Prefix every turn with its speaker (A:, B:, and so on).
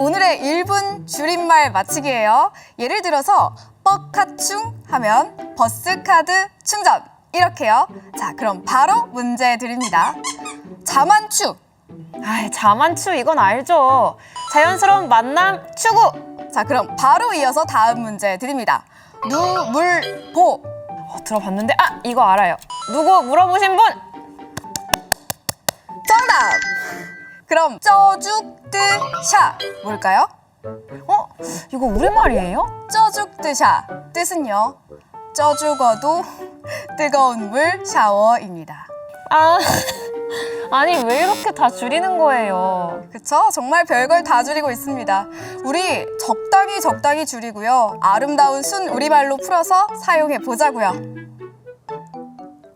A: 오늘의 1분 줄임말 맞히기예요. 예를 들어서 뻑카충 하면 버스카드 충전 이렇게요. 자, 그럼 바로 문제 드립니다. 자만추.
B: 아, 자만추 이건 알죠. 자연스러운 만남 추구.
A: 자, 그럼 바로 이어서 다음 문제 드립니다. 누물보.
B: 어, 들어봤는데 아 이거 알아요. 누구 물어보신 분?
A: 그럼 쩌죽뜨샤 뭘까요?
B: 어 이거 우리말이에요?
A: 쩌죽뜨샤 뜻은요. 쪄 죽어도 뜨거운 물 샤워입니다.
B: 아 아니 왜 이렇게 다 줄이는 거예요?
A: 그쵸? 정말 별걸 다 줄이고 있습니다. 우리 적당히 적당히 줄이고요. 아름다운 순 우리말로 풀어서 사용해 보자고요.